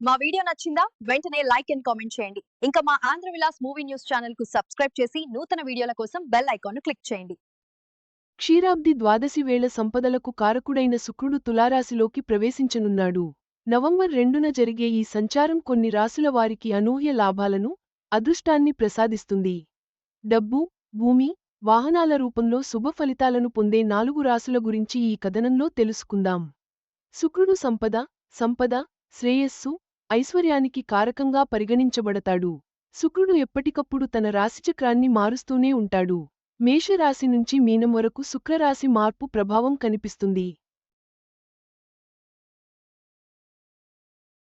మా వీడియో నచ్చిందా? వెంటనే లైక్ అండ్ కామెంట్ చేయండి. ఇంకా మా ఆంధ్ర విలాస్ మూవీ న్యూస్ ఛానల్కు సబ్స్క్రైబ్ చేసి నూతన వీడియోల కోసం బెల్ ఐకాన్ను క్లిక్ చేయండి. క్షీరాబ్ది ద్వాదశి వేళ సంపదలకు కారకుడైన శుక్రుడు తులారాశిలోకి ప్రవేశించనున్నాడు. నవంబర్ రెండున జరిగే ఈ సంచారం కొన్ని రాశుల వారికి అనూహ్య లాభాలను అదృష్టాన్ని ప్రసాదిస్తుంది. డబ్బు భూమి వాహనాల రూపంలో శుభ ఫలితాలను పొందే నాలుగు రాశుల గురించి ఈ కథనంలో తెలుసుకుందాం. శుక్రుడు సంపద సంపద శ్రేయస్సు ఐశ్వర్యానికి కారకంగా పరిగణించబడతాడు. శుక్రుడు ఎప్పటికప్పుడు తన రాశిచక్రాన్ని మారుస్తూనే ఉంటాడు. మేషరాశి నుంచి మీనం వరకు శుక్రరాశి మార్పు ప్రభావం కనిపిస్తుంది.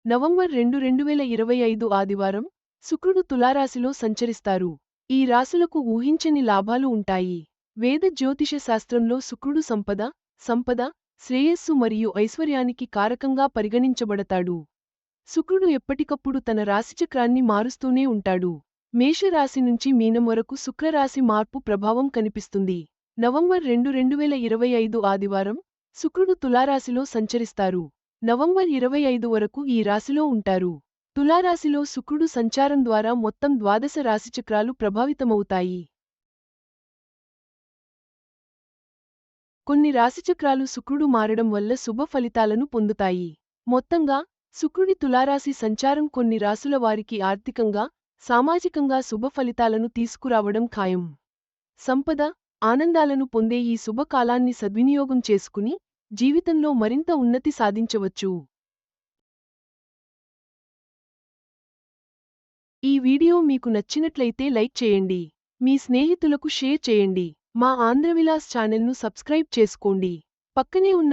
నవంబర్ రెండు రెండు వేల ఇరవై ఐదు ఆదివారం శుక్రుడు తులారాశిలో సంచరిస్తారు. ఈ రాశులకు ఊహించని లాభాలు ఉంటాయి. వేద జ్యోతిష శాస్త్రంలో శుక్రుడు సంపద సంపద శ్రేయస్సు మరియు ఐశ్వర్యానికి కారకంగా పరిగణించబడతాడు. శుక్రుడు ఎప్పటికప్పుడు తన రాశిచక్రాన్ని మారుస్తూనే ఉంటాడు. మేషరాశి నుంచి మీనం వరకు శుక్రరాశి మార్పు ప్రభావం కనిపిస్తుంది. నవంబర్ రెండు రెండు వేల ఇరవై ఐదు ఆదివారం శుక్రుడు తులారాశిలో సంచరిస్తారు. నవంబర్ ఇరవై ఐదు వరకు ఈ రాశిలో ఉంటారు. తులారాశిలో శుక్రుడు సంచారం ద్వారా మొత్తం ద్వాదశ రాశిచక్రాలు ప్రభావితమవుతాయి. కొన్ని రాశిచక్రాలు శుక్రుడు మారడం వల్ల శుభ ఫలితాలను పొందుతాయి. మొత్తంగా శుక్రుడి తులారాశి సంచారం కొన్ని రాసుల వారికి ఆర్థికంగా సామాజికంగా శుభ ఫలితాలను తీసుకురావడం ఖాయం. సంపద ఆనందాలను పొందే ఈ శుభకాలాన్ని సద్వినియోగం చేసుకుని జీవితంలో మరింత ఉన్నతి సాధించవచ్చు. ఈ వీడియో మీకు నచ్చినట్లయితే లైక్ చేయండి. మీ స్నేహితులకు షేర్ చేయండి. మా ఆంధ్రవిలాస్ ఛానల్ను సబ్స్క్రైబ్ చేసుకోండి. పక్కనే ఉన్న